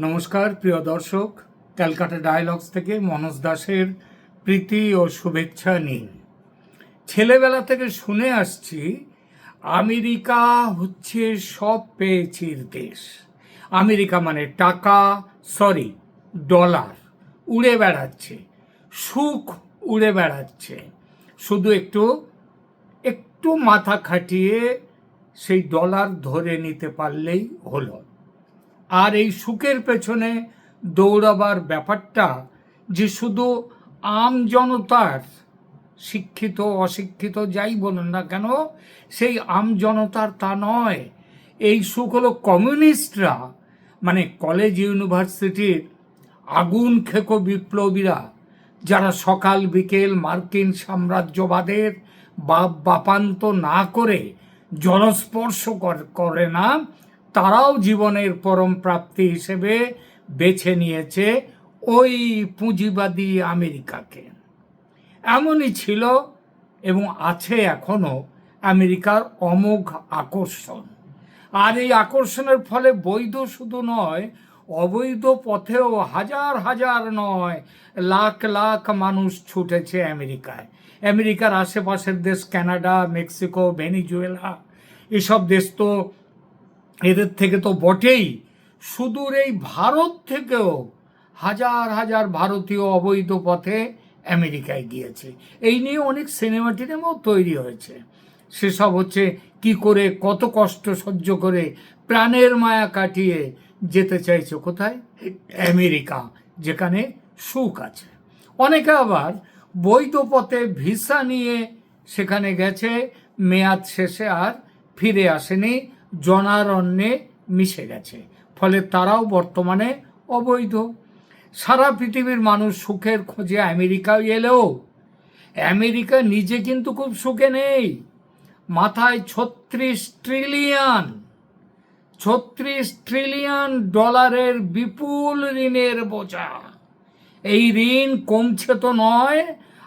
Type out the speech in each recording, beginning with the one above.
নমস্কার, প্রিয় দর্শক। ক্যালকাটা ডায়ালগস থেকে মনোজ দাসের প্রীতি ও শুভেচ্ছা নিন। ছেলেবেলা থেকে শুনে আসছি, আমেরিকা হচ্ছে সব পেয়েছির দেশ। আমেরিকা মানে টাকা, সরি, ডলার। উড়ে বেড়াচ্ছে, সুখ উড়ে বেড়াচ্ছে। শুধু একটু একটু মাথা খাটিয়ে সেই ডলার ধরে নিতে পারলেই হলো। আর এই সুখের পেছনে দৌড়াবার ব্যাপারটা যে শুধু আম জনতার শিক্ষিত, অশিক্ষিত, যাই বলুন না কেন, সেই আম জনতার তা নয়। এই সুখ হলো কমিউনিস্টরা মানে কলেজ, ইউনিভার্সিটির আগুন খেকো বিপ্লবীরা, যারা সকাল, বিকেল মার্কিন সাম্রাজ্যবাদের বাপ বাপান্ত না করে জনস্পর্শ করে না তারাও জীবনের পরম প্রাপ্তি হিসেবে বেছে নিয়েছে ওই পুঁজিবাদী আমেরিকাকে। এমনই ছিল এবং আছে এখনও আমেরিকার অমোঘ আকর্ষণ। আর এই আকর্ষণের ফলে বৈধ শুধু নয়, অবৈধ পথেও হাজার হাজার নয়, লাখ লাখ মানুষ ছুটেছে আমেরিকায়। আমেরিকার আশেপাশের দেশ কানাডা, মেক্সিকো, ভেনিজুয়েলা, এসব দেশ তো এদের থেকে তো বটেই। সুদূর এই ভারত থেকেও হাজার হাজার ভারতীয় অবৈধ পথে আমেরিকায় গিয়েছে। এই নিয়ে অনেক সিনেমা টিনেমাও তৈরি হয়েছে। সেসব হচ্ছে কি করে কত কষ্ট সহ্য করে প্রাণের মায়া কাটিয়ে যেতে চাইছে কোথায়? আমেরিকা, যেখানে সুখ আছে। অনেকে আবার বৈধ পথে ভিসা নিয়ে সেখানে গেছে, মেয়াদ শেষে আর ফিরে আসেনি। জনারণ্যে মিশে গেছে, ফলে তারাও বর্তমানে অবৈধ। সারা পৃথিবীর মানুষ সুখের খোঁজে আমেরিকায় এলেও, আমেরিকা নিজে কিন্তু খুব সুখে নেই। মাথায় ছত্রিশ ট্রিলিয়ন ছত্রিশ ট্রিলিয়ন ডলারের বিপুল ঋণের বোঝা। এই ঋণ কমছে তো নয়,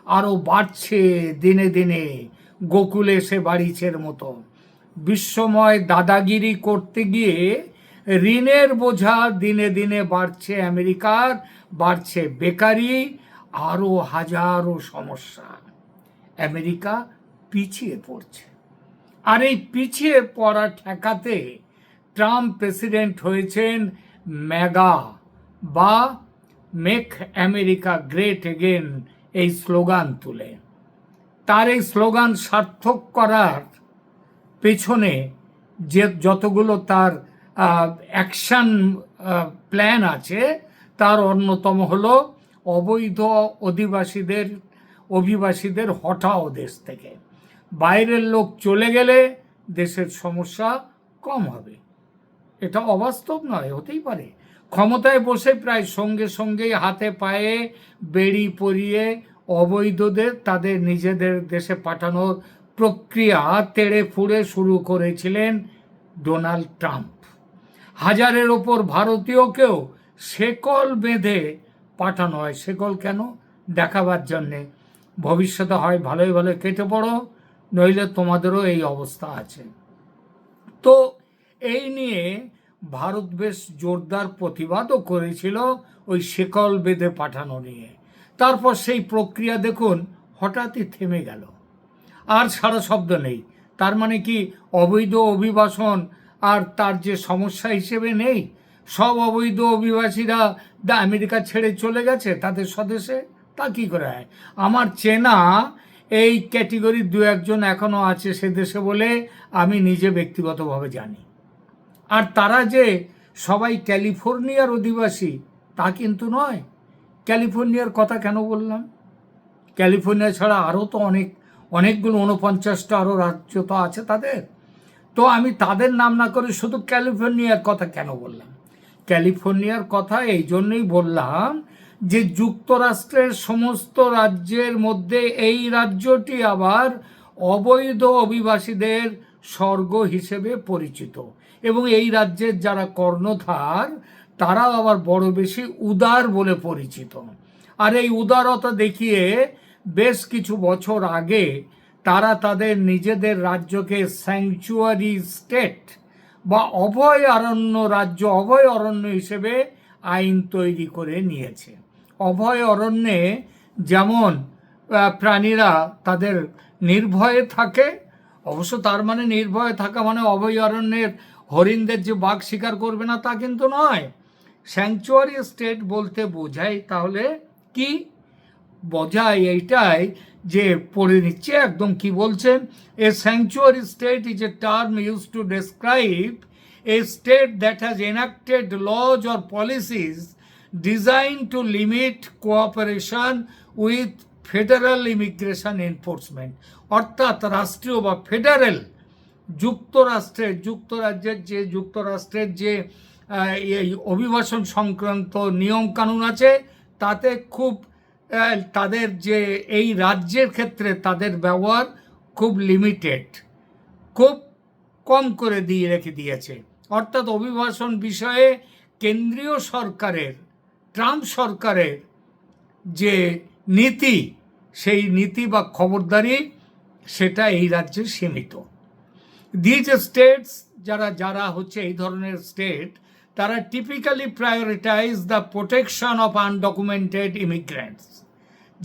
আরও বাড়ছে দিনে দিনে। গোকুলে সে বাড়িছের মতো। বিশ্বময় দাদাগিরি করতে গিয়ে ঋণের বোঝা দিনে দিনে বাড়ছে আমেরিকার, বাড়ছে বেকারি আরও হাজারো সমস্যা। আমেরিকা পিছিয়ে পড়ছে। আর এই পিছিয়ে পড়া ঠেকাতে ট্রাম্প প্রেসিডেন্ট হয়েছেন মেগা বা মেক আমেরিকা গ্রেট এগেন এই স্লোগান তুলে। তার এই স্লোগান সার্থক করার পেছনে যে যতগুলো তার অ্যাকশন প্ল্যান আছে, তার অন্যতম হলো অবৈধ অধিবাসীদের, অভিবাসীদের হটাও দেশ থেকে। বাইরের লোক চলে গেলে দেশের সমস্যা কম হবে। এটা অবাস্তব নয়, হতেই পারে। ক্ষমতায় বসে প্রায় সঙ্গে সঙ্গেই হাতে পায়ে বেড়ি পরিয়ে অবৈধদের, তাদের নিজেদের দেশে পাঠানোর প্রক্রিয়া তেড়ে ফুড়ে শুরু করেছিলেন ডোনাল্ড ট্রাম্প। হাজারের ওপর ভারতীয়কেও শেকল বেঁধে পাঠানো হয়। শেকল কেন? দেখাবার জন্যে। ভবিষ্যতে হয় ভালোই ভালো, কেটে পড়ো, নইলে তোমাদেরও এই অবস্থা আছে। তো এই নিয়ে ভারত বেশ জোরদার প্রতিবাদও করেছিল ওই শেকল বেঁধে পাঠানো নিয়ে। তারপর সেই প্রক্রিয়া দেখুন হঠাৎই থেমে গেল। আর সারা শব্দ নেই। তার মানে কি অবৈধ অভিবাসন আর তার যে সমস্যা হিসেবে নেই? সব অবৈধ অভিবাসীরা দা আমেরিকা ছেড়ে চলে গেছে, তাদের স্বদেশে? তা কি করে হয়? আমার চেনা এই ক্যাটেগরির দু একজন এখনও আছে সে দেশে বলে আমি নিজে ব্যক্তিগতভাবে জানি। আর তারা যে সবাই ক্যালিফোর্নিয়ার অধিবাসী, তা কিন্তু নয়। ক্যালিফোর্নিয়ার কথা কেন বললাম? ক্যালিফোর্নিয়া ছাড়া আরও তো অনেক অনেকগুলো উনপঞ্চাশটা আরও রাজ্য তো আছে তাদের। তো আমি তাদের নাম না করে শুধু ক্যালিফোর্নিয়ার কথা কেন বললাম? ক্যালিফোর্নিয়ার কথা এই জন্যই বললাম যে যুক্তরাষ্ট্রের সমস্ত রাজ্যের মধ্যে এই রাজ্যটি আবার অবৈধ অভিবাসীদের স্বর্গ হিসেবে পরিচিত। এবং এই রাজ্যের যারা কর্ণধার, তারাও আবার বড় বেশি উদার বলে পরিচিত। আর এই উদারতা দেখিয়ে বেশ কিছু বছর আগে তারা তাদের নিজেদের রাজ্যকে স্যাংচুয়ারি স্টেট বা অভয় অরণ্য রাজ্য অভয় অরণ্য হিসেবে আইন তৈরি করে নিয়েছে। অভয় অরণ্যে যেমন প্রাণীরা তাদের নির্ভয়ে থাকে, অবশ্য তার মানে নির্ভয়ে থাকা মানে অভয় অরণ্যের হরিণদের যে বাঘ শিকার করবে না তা কিন্তু নয়। স্যাংচুয়ারি স্টেট বলতে বোঝায় তাহলে কি? বোঝায় এইটাই যে পড়ে নিচ্ছে, একদম কি বলছেন a sanctuary state is a term use to describe a state that has enacted laws or policies design to limit cooperation with federal immigration enforcement অর্থাৎ রাষ্ট্রীয় বা ফেডারেল যুক্তরাষ্ট্রের, যুক্তরাজ্যের যে, যুক্তরাষ্ট্রের যে এই অভিবাসন সংক্রান্ত নিয়মকানুন আছে, তাতে খুব তাদের যে এই রাজ্যের ক্ষেত্রে তাদের ব্যবহার খুব লিমিটেড খুব কম করে দিয়ে রেখে দিয়েছে। অর্থাৎ অভিবাসন বিষয়ে কেন্দ্রীয় সরকারের, ট্রাম্প সরকারের যে নীতি, সেই নীতি বা খবরদারি, সেটা এই রাজ্যে সীমিত। দিজ স্টেটস যারা যারা হচ্ছে এই ধরনের স্টেট তারা typically prioritise the protection of undocumented immigrants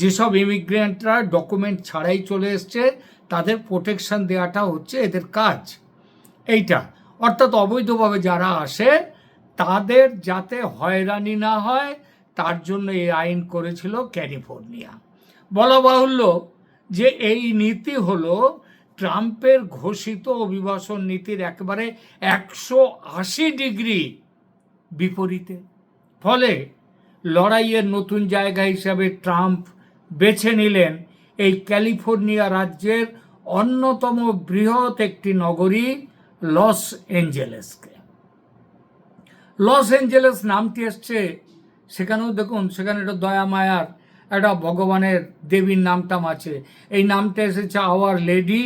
যেসব ইমিগ্রেন্টরা ডকুমেন্ট ছাড়াই চলে এসছে, তাদের প্রোটেকশন দেওয়াটা হচ্ছে এদের কাজ। এইটা। অর্থাৎ অবৈধভাবে যারা আসে, তাদের যাতে হয়রানি না হয়, তার জন্য এই আইন করেছিল ক্যালিফোর্নিয়া। বলা বাহুল্য যে এই নীতি হলো, ট্রাম্পের ঘোষিত অভিবাসন নীতির একেবারে একশো আশি ডিগ্রি বিপরীতে। ফলে লড়াইয়ের নতুন জায়গা হিসাবে ট্রাম্প বেছে নিলেন এই ক্যালিফোর্নিয়া রাজ্যের অন্যতম বৃহৎ একটি নগরী, লস এঞ্জেলেসকে। লস এঞ্জেলেস নামটি এসছে, সেখানেও দেখুন, সেখানে একটা দয়া মায়ার, একটা ভগবানের দেবীর নামটাম আছে। এই নামটা এসেছে our lady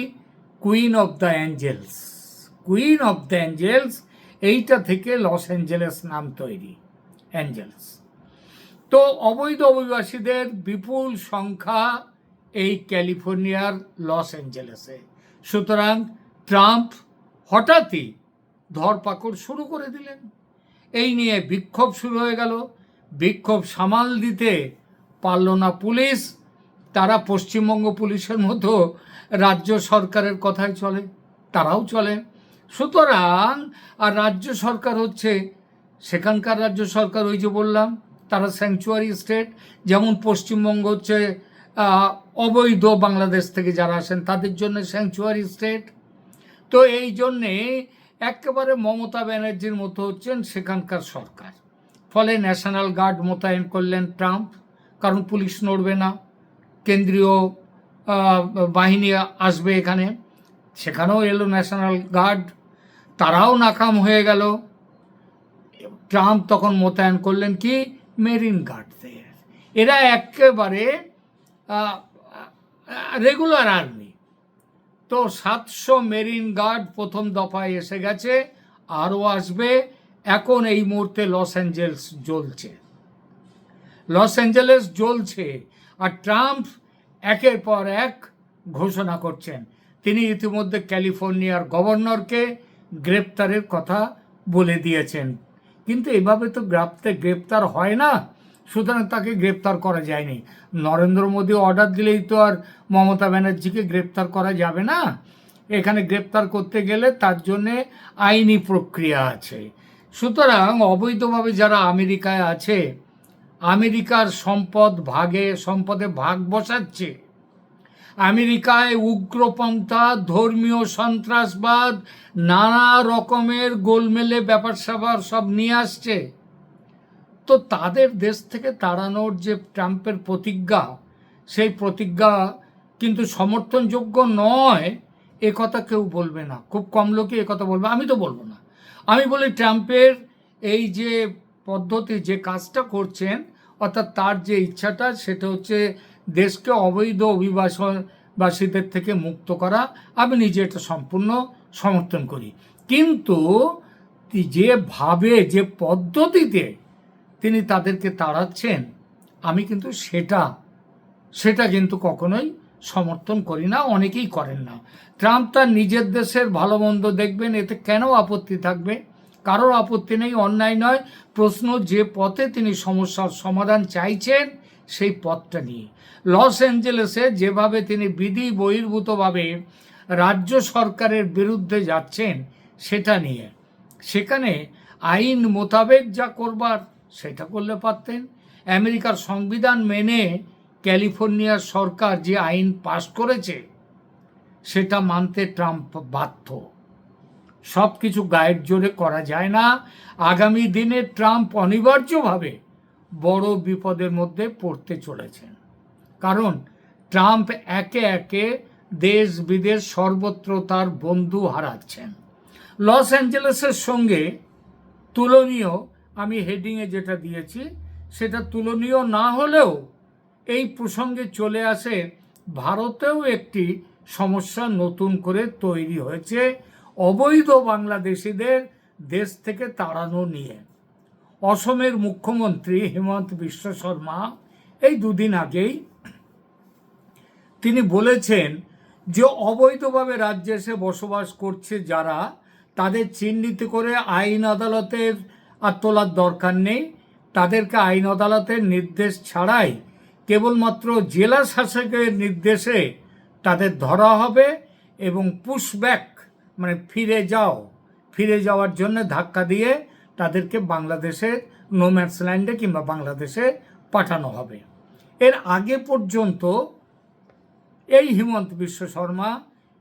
queen of the angels queen of the angels এইটা থেকে লস অ্যাঞ্জেলেস নাম তৈরি অ্যাঞ্জেলস তো অবৈধ অভিবাসীদের বিপুল সংখ্যা এই ক্যালিফোর্নিয়ার লস অ্যাঞ্জেলেসে। সুতরাং ট্রাম্প হঠাৎই ধরপাকড় শুরু করে দিলেন। এই নিয়ে বিক্ষোভ শুরু হয়ে গেল। বিক্ষোভ সামাল দিতে পারল না পুলিশ। তারা পশ্চিমবঙ্গ পুলিশের মতো রাজ্য সরকারের কথাই চলে, তারাও চলে। সুতরাং আর রাজ্য সরকার হচ্ছে, সেখানকার রাজ্য সরকার ওই যে বললাম তারা স্যাংচুয়ারি স্টেট যেমন পশ্চিমবঙ্গ হচ্ছে অবৈধ বাংলাদেশ থেকে যারা আসেন, তাদের জন্য স্যাংচুয়ারি স্টেট তো এই জন্যে একেবারে মমতা ব্যানার্জির মতো হচ্ছেন সেখানকার সরকার। ফলে ন্যাশনাল গার্ড মোতায়েন করলেন ট্রাম্প, কারণ পুলিশ নড়বে না। কেন্দ্রীয় বাহিনী আসবে এখানে। সেখানেও এলো ন্যাশনাল গার্ড তারাও নাকাম হয়ে গেল। ট্রাম্প তখন মোতায়েন করলেন কি? মেরিন গার্ডদের এরা একেবারে রেগুলার আর্মি তো সাতশো মেরিন গার্ড প্রথম দফায় এসে গেছে, আরও আসবে। এখন এই মুহূর্তে লস অ্যাঞ্জেলস জ্বলছে। লস অ্যাঞ্জেলেস জ্বলছে আর ট্রাম্প একের পর এক ঘোষণা করছেন। তিনি ইতিমধ্যে ক্যালিফোর্নিয়ার গভর্নরকে গ্রেপ্তারের কথা বলে দিয়েছেন। কিন্তু এভাবে তো গ্রেপ্তার গ্রেপ্তার হয় না, সুতরাং তাকে গ্রেপ্তার করা যায়নি। নরেন্দ্র মোদী অর্ডার দিলেই তো আর মমতা ব্যানার্জিকে গ্রেপ্তার করা যাবে না। এখানে গ্রেপ্তার করতে গেলে তার জন্যে আইনি প্রক্রিয়া আছে। সুতরাং অবৈধভাবে যারা আমেরিকায় আছে, আমেরিকার সম্পদ ভাগে, সম্পদে ভাগ বসাচ্ছে আমেরিকায় উগ্রপন্থা, ধর্মীয় সন্ত্রাসবাদ, নানা রকমের গোলমেলে ব্যাপার স্যাপার সব নিয়ে আসছে। তো তাদের দেশ থেকে তাড়ানোর যে ট্রাম্পের প্রতিজ্ঞা, সেই প্রতিজ্ঞা কিন্তু সমর্থনযোগ্য নয়, এ কথা কেউ বলবে না। খুব কম লোকে এ কথা বলবে, আমি তো বলব না। আমি বলি ট্রাম্পের এই যে পদ্ধতি, যে কাজটা করছেন, অর্থাৎ তার যে ইচ্ছাটা, সেটা হচ্ছে দেশকে অবৈধ অভিবাসনবাসীদের থেকে মুক্ত করা, আমি নিজে এটা সম্পূর্ণ সমর্থন করি। কিন্তু যেভাবে যে পদ্ধতিতে তিনি তাদেরকে তাড়াচ্ছেন, আমি কিন্তু সেটা সেটা কিন্তু কখনোই সমর্থন করি না, অনেকেই করেন না। ট্রাম্প তার নিজের দেশের ভালো মন্দ দেখবেন, এতে কেন আপত্তি থাকবে? কারোর আপত্তি নেই, অন্যায় নয়। প্রশ্ন যে পথে তিনি সমস্যার সমাধান চাইছেন সেই পথটা নিয়ে। লস অ্যাঞ্জেলেসে যেভাবে তিনি বিধি বহির্ভূতভাবে রাজ্য সরকারের বিরুদ্ধে যাচ্ছেন, সেটা নিয়ে। সেখানে আইন মোতাবেক যা করবার, সেটা করলে পারতেন। আমেরিকার সংবিধান মেনে ক্যালিফোর্নিয়ার সরকার যে আইন পাশ করেছে, সেটা মানতে ট্রাম্প বাধ্য। সব কিছু গায়ের জোরে করা যায় না। আগামী দিনে ট্রাম্প অনিবার্যভাবে বড় বিপদের মধ্যে পড়তে চলেছেন কারণ ট্রাম্প একে একে দেশ বিদেশ সর্বত্র তার বন্ধু হারাচ্ছেন। লস অ্যাঞ্জেলেসের সঙ্গে তুলনীয়, আমি হেডিংয়ে যেটা দিয়েছি, সেটা তুলনীয় না হলেও এই প্রসঙ্গে চলে আসে, ভারতেও একটি সমস্যা নতুন করে তৈরি হয়েছে, অবৈধ বাংলাদেশিদের দেশ থেকে তাড়ানো নিয়ে। অসমের মুখ্যমন্ত্রী হেমন্ত বিশ্ব শর্মা এই দুদিন আগেই তিনি বলেছেন যে অবৈধভাবে রাজ্যে এসে বসবাস করছে যারা, তাদের চিহ্নিত করে আইন আদালতের আর তোলার দরকার নেই। তাদেরকে আইন আদালতের নির্দেশ ছাড়াই কেবলমাত্র জেলা শাসকের নির্দেশে তাদের ধরা হবে এবং পুশব্যাক মানে ফিরে যাও, ফিরে যাওয়ার জন্য ধাক্কা দিয়ে তাদেরকে বাংলাদেশের নোম্যাটস ল্যান্ডে কিংবা বাংলাদেশে পাঠানো হবে। এর আগে পর্যন্ত এই হিমন্ত বিশ্ব শর্মা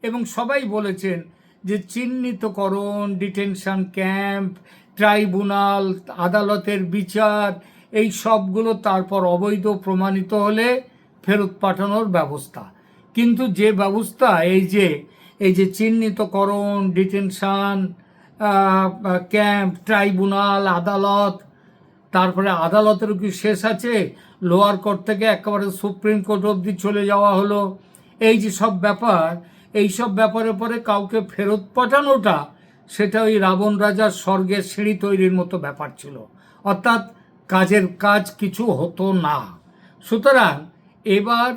এবং সবাই বলেছেন যে চিহ্নিতকরণ ডিটেনশন ক্যাম্প ট্রাইব্যুনাল আদালতের বিচার, এই সবগুলো তারপর অবৈধ প্রমাণিত হলে ফেরত পাঠানোর ব্যবস্থা। কিন্তু যে ব্যবস্থা, এই যে এই যে চিহ্নিতকরণ ডিটেনশন ক্যাম্প, ট্রাইব্যুনাল, আদালত, তারপরে আদালতেরও কি শেষ আছে। লোয়ার কোর্ট থেকে একেবারে সুপ্রিম কোর্ট অবধি চলে যাওয়া হলো। এই যে সব ব্যাপার, এই সব ব্যাপারে পরে কাউকে ফেরত পাঠানোটা, সেটা ওই রাবণ রাজার স্বর্গের সিঁড়ি তৈরির মতো ব্যাপার ছিল। অর্থাৎ কাজের কাজ কিছু হতো না। সুতরাং এবার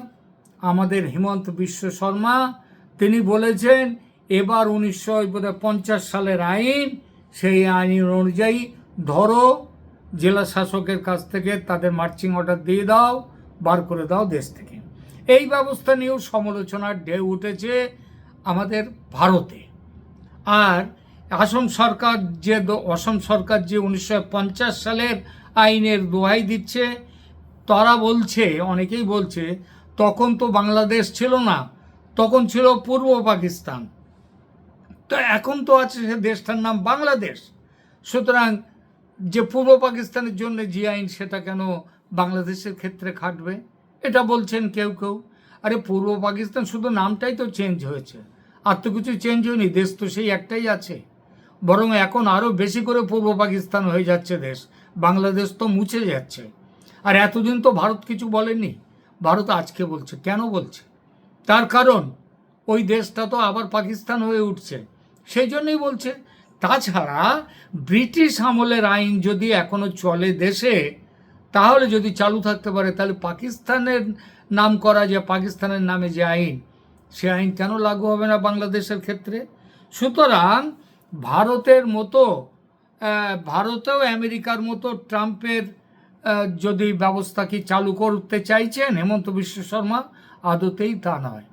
আমাদের হেমন্ত বিশ্ব শর্মা, তিনি বলেছেন এবার উনিশশো পঞ্চাশ সালের আইন, সেই আইন অনুযায়ী ধরো, জেলা শাসকের কাছ থেকে তাদের মার্চিং অর্ডার দিয়ে দাও, বার করে দাও দেশ থেকে। এই ব্যবস্থা নিয়েও সমালোচনার ঢেউ উঠেছে আমাদের ভারতে। আর আসাম সরকার যে অসম সরকার যে উনিশশো পঞ্চাশ সালের আইনের দোহাই দিচ্ছে, তারা বলছে, অনেকেই বলছে, তখন তো বাংলাদেশ ছিল না, তখন ছিল পূর্ব পাকিস্তান। তো এখন তো আছে সে দেশটার নাম বাংলাদেশ। সুতরাং যে পূর্ব পাকিস্তানের জন্য যে আইন সেটা কেন বাংলাদেশের ক্ষেত্রে খাটবে? এটা বলছেন কেউ কেউ। আরে পূর্ব পাকিস্তান শুধু নামটাই তো চেঞ্জ হয়েছে। আর তো কিছু চেঞ্জ হয়নি, দেশ তো সেই একটাই আছে। বরং এখন আরও বেশি করে পূর্ব পাকিস্তান হয়ে যাচ্ছে দেশ। বাংলাদেশ তো মুছে যাচ্ছে। আর এতদিন তো ভারত কিছু বলেনি। ভারত আজকে বলছে, কেন বলছে? তার কারণ, ওই দেশটা তো আবার পাকিস্তান হয়ে উঠছে। সেই জন্যই বলছে। তাছাড়া ব্রিটিশ আমলের আইন যদি এখনও চলে দেশে, তাহলে যদি চালু থাকতে পারে, তাহলে পাকিস্তানের নাম করা যে, পাকিস্তানের নামে যে আইন, সে আইন কেন লাগু হবে না বাংলাদেশের ক্ষেত্রে? সুতরাং ভারতের মতো ভারতেও আমেরিকার মতো ট্রাম্পের যদি ব্যবস্থা কি চালু করতে চাইছেন, হেমন্ত বিশ্ব শর্মা, আদতেই তা নয়।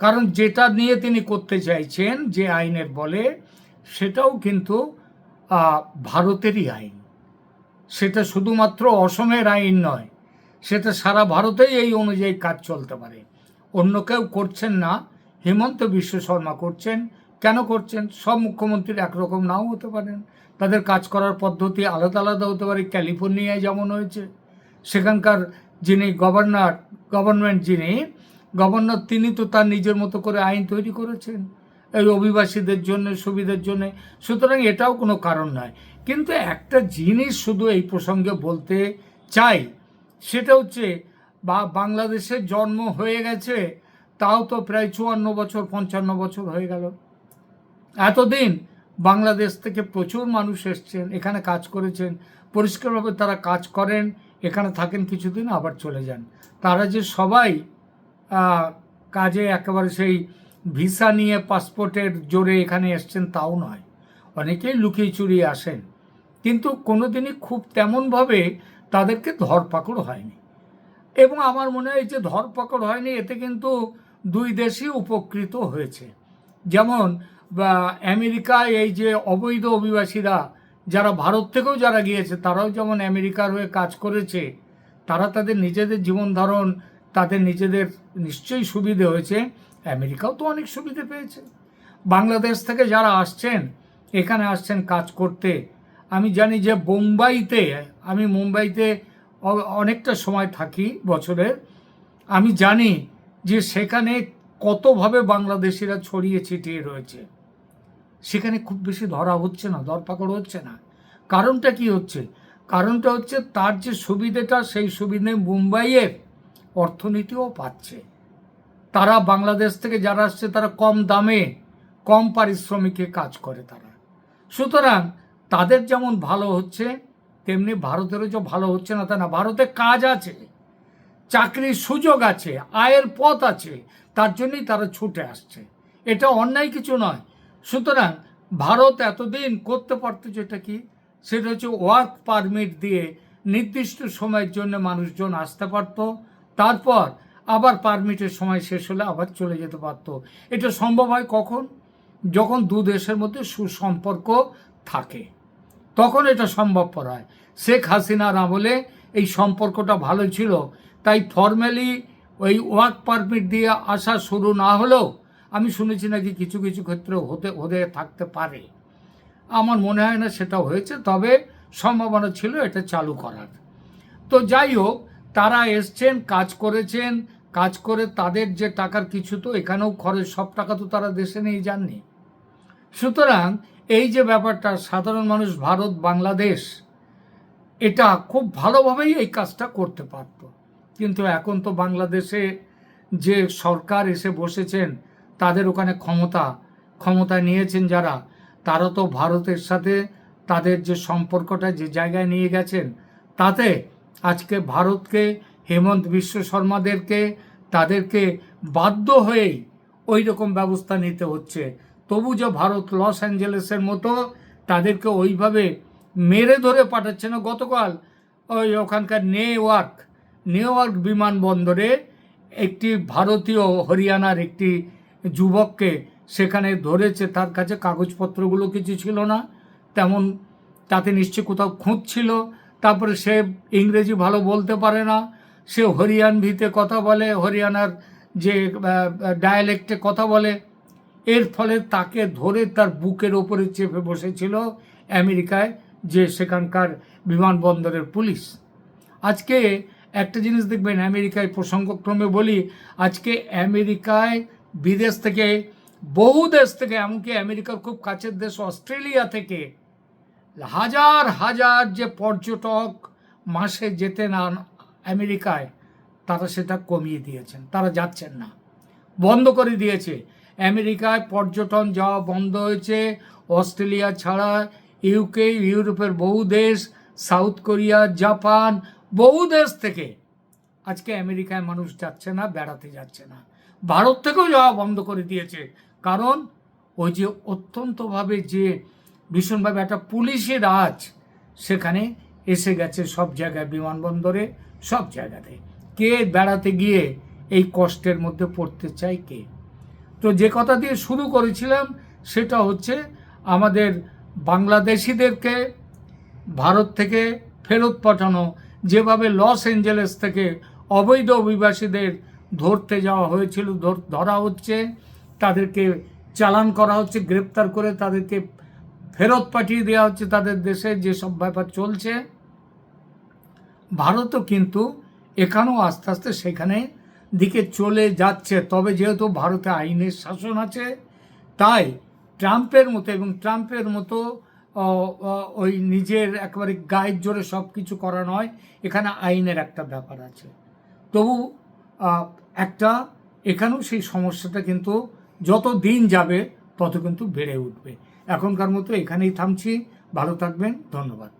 কারণ যেটা নিয়ে তিনি করতে চাইছেন যে আইনের বলে, সেটাও কিন্তু ভারতেরই আইন। সেটা শুধুমাত্র অসমের আইন নয়, সেটা সারা ভারতেই এই অনুযায়ী কাজ চলতে পারে। অন্য কেউ করছেন না, হেমন্ত বিশ্ব শর্মা করছেন, কেন করছেন? সব মুখ্যমন্ত্রীর একরকম নাও হতে পারেন তাদের কাজ করার পদ্ধতি আলাদা আলাদা হতে পারে। ক্যালিফোর্নিয়ায় যেমন হয়েছে, সেখানকার যিনি গভর্নর, গভর্নমেন্ট যিনি গভর্নর তিনি তো তার নিজের মতো করে আইন তৈরি করেছেন। এই অভিবাসীদের জন্য, সুবিধার জন্য। সুতরাং এটাও কোনো কারণ নয়। কিন্তু একটা জিনিস শুধু এই প্রসঙ্গে বলতে চাই, সেটা হচ্ছে বা বাংলাদেশের জন্ম হয়ে গেছে, তাও তো প্রায় চুয়ান্ন বছর, পঞ্চান্ন বছর হয়ে গেল। এতদিন বাংলাদেশ থেকে প্রচুর মানুষ এসছেন, এখানে কাজ করেছেন, পরিষ্কারভাবে তারা কাজ করেন, এখানে থাকেন, কিছুদিন আবার চলে যান। তারা যে সবাই কাজে একেবারে সেই ভিসা নিয়ে পাসপোর্টের জোরে এখানে এসছেন, তাও নয়। অনেকেই লুকিয়ে চুরিয়ে আসেন। কিন্তু কোনোদিনই খুব তেমনভাবে তাদেরকে ধরপাকড় হয়নি। এবং আমার মনে হয় যে ধরপাকড় হয়নি, এতে কিন্তু দুই দেশই উপকৃত হয়েছে। যেমন আমেরিকায় এই যে অবৈধ অভিবাসীরা, যারা ভারত থেকেও যারা গিয়েছে, তারাও যেমন আমেরিকার হয়ে কাজ করেছে, তারা তাদের নিজেদের জীবন ধারণ তাদের নিজেদের নিশ্চয়ই সুবিধে হয়েছে, আমেরিকাও তো অনেক সুবিধে পেয়েছে। বাংলাদেশ থেকে যারা আসছেন, এখানে আসছেন কাজ করতে, আমি জানি যে বোম্বাইতে, আমি মুম্বাইতে অনেকটা সময় থাকি বছরের আমি জানি যে সেখানে কতভাবে বাংলাদেশিরা ছড়িয়ে ছিটিয়ে রয়েছে। সেখানে খুব বেশি ধরা হচ্ছে না, ধরপাকড় হচ্ছে না। কারণটা কি হচ্ছে? কারণটা হচ্ছে তার যে সুবিধেটা, সেই সুবিধে মুম্বাইয়ের অর্থনীতিও পাচ্ছে। তারা বাংলাদেশ থেকে যারা আসছে, তারা কম দামে, কম পারিশ্রমিকে কাজ করে তারা। সুতরাং তাদের যেমন ভালো হচ্ছে, তেমনি ভারতেরও যে ভালো হচ্ছে না তা না, ভারতে কাজ আছে, চাকরির সুযোগ আছে, আয়ের পথ আছে, তার জন্যই তারা ছুটে আসছে। এটা অন্যায় কিছু নয়। সুতরাং ভারত এতদিন করতে পারতো যেটা কি, সেটা হচ্ছে ওয়ার্ক পারমিট দিয়ে নির্দিষ্ট সময়ের জন্য মানুষজন আসতে পারতো তারপর আবার পারমিটের সময় শেষ হলে আবার চলে যেতে পারতো এটা সম্ভব হয় কখন? যখন দু দেশের মধ্যে সুসম্পর্ক থাকে। তখন এটা সম্ভবপর হয়। শেখ হাসিনার আমলে এই সম্পর্কটা ভালো ছিল। তাই ফর্মালি ওই ওয়ার্ক পারমিট দিয়ে আসা শুরু না হলেও আমি শুনেছি নাকি কিছু কিছু ক্ষেত্রে হতে হতে থাকতে পারে। আমার মনে হয় না সেটা হয়েছে, তবে সম্ভাবনা ছিল এটা চালু করার। তো যাই হোক তারা এসছেন, কাজ করেছেন, কাজ করে তাদের যে টাকার কিছু তো এখানেও খরচ, সব টাকা তো তারা দেশে নিয়ে যাননি। সুতরাং এই যে ব্যাপারটা, সাধারণ মানুষ ভারত, বাংলাদেশ, এটা খুব ভালোভাবেই এই কাজটা করতে পারত। কিন্তু এখন তো বাংলাদেশে যে সরকার এসে বসেছেন, তাদের ওখানে ক্ষমতা ক্ষমতা নিয়েছেন যারা, তারা তো ভারতের সাথে তাদের যে সম্পর্কটা, যে জায়গায় নিয়ে গেছেন, তাতে আজকে ভারতকে, হেমন্ত বিশ্ব শর্মাদেরকে, তাদেরকে বাধ্য হয়েই ওই রকম ব্যবস্থা নিতে হচ্ছে। তবু যে ভারত লস অ্যাঞ্জেলেসের মতো তাদেরকে ওইভাবে মেরে ধরে পাঠাচ্ছে না। গতকাল ওই ওখানকার নেওয়ার্ক নেওয়ার্ক বিমানবন্দরে একটি ভারতীয় হরিয়ানার একটি যুবককে সেখানে ধরেছে। তার কাছে কাগজপত্রগুলো কিছু ছিল না। তেমন তাতে নিশ্চয় কোথাও খুঁজছিল। তারপরে সে ইংরেজি ভালো বলতে পারে না। সে হরিয়ানভিতে কথা বলে, হরিয়ানার যে ডায়ালেক্টে কথা বলে। এর ফলে তাকে ধরে তার বুকের ওপরে চেপে বসেছিল আমেরিকায় যে সেখানকার বিমানবন্দরের পুলিশ। আজকে একটা জিনিস দেখবেন, আমেরিকায় প্রসঙ্গক্রমে বলি, আজকে আমেরিকায় বিদেশ থেকে, বহু দেশ থেকে, এমনকি আমেরিকার খুব কাছের দেশ অস্ট্রেলিয়া থেকে হাজার হাজার যে পর্যটক মাসে যেতে আন- আমেরিকায়, তারা সেটা কমিয়ে দিয়েছেন। তারা যাচ্ছেন না। বন্ধ করে দিয়েছে। আমেরিকায় পর্যটন যাওয়া বন্ধ হয়েছে। অস্ট্রেলিয়া ছাড়া ইউকে ইউরোপের বহু দেশ, সাউথ কোরিয়া, জাপান, বহু দেশ থেকে আজকে আমেরিকায় মানুষ যাচ্ছে না, বেড়াতে যাচ্ছে না। ভারত থেকেও যাওয়া বন্ধ করে দিয়েছে। কারণ ওই যে অত্যন্তভাবে যে ভীষণভাবে একটা পুলিশি রাজ সেখানে এসে গেছে সব জায়গায়, বিমানবন্দরে, সব জায়গাতে। কে বেড়াতে গিয়ে এই কষ্টের মধ্যে পড়তে চায় কে? তো যে কথা দিয়ে শুরু করেছিলাম সেটা হচ্ছে আমাদের বাংলাদেশিদেরকে ভারত থেকে ফেরত পাঠানো, যেভাবে লস অ্যাঞ্জেলেস থেকে অবৈধ অভিবাসীদের ধরতে যাওয়া হয়েছিল ধরা হচ্ছে, তাদেরকে চালান করা হচ্ছে, গ্রেপ্তার করে তাদেরকে ফেরত পাঠিয়ে দেওয়া হচ্ছে তাদের দেশে যেসব ব্যাপার চলছে। ভারতও কিন্তু এখানেও আস্তে আস্তে সেখানে দিকে চলে যাচ্ছে। তবে যেহেতু ভারতে আইনের শাসন আছে, তাই ট্রাম্পের মতো এবং ট্রাম্পের মতো ওই নিজের একেবারে গায়ের জোরে সব কিছু করা নয়, এখানে আইনের একটা ব্যাপার আছে। তবু একটা এখানেও সেই সমস্যাটা কিন্তু যত দিন যাবে তত কিন্তু বেড়ে উঠবে। এখনকার মতো এখানেই থামছি। ভালো থাকবেন। ধন্যবাদ।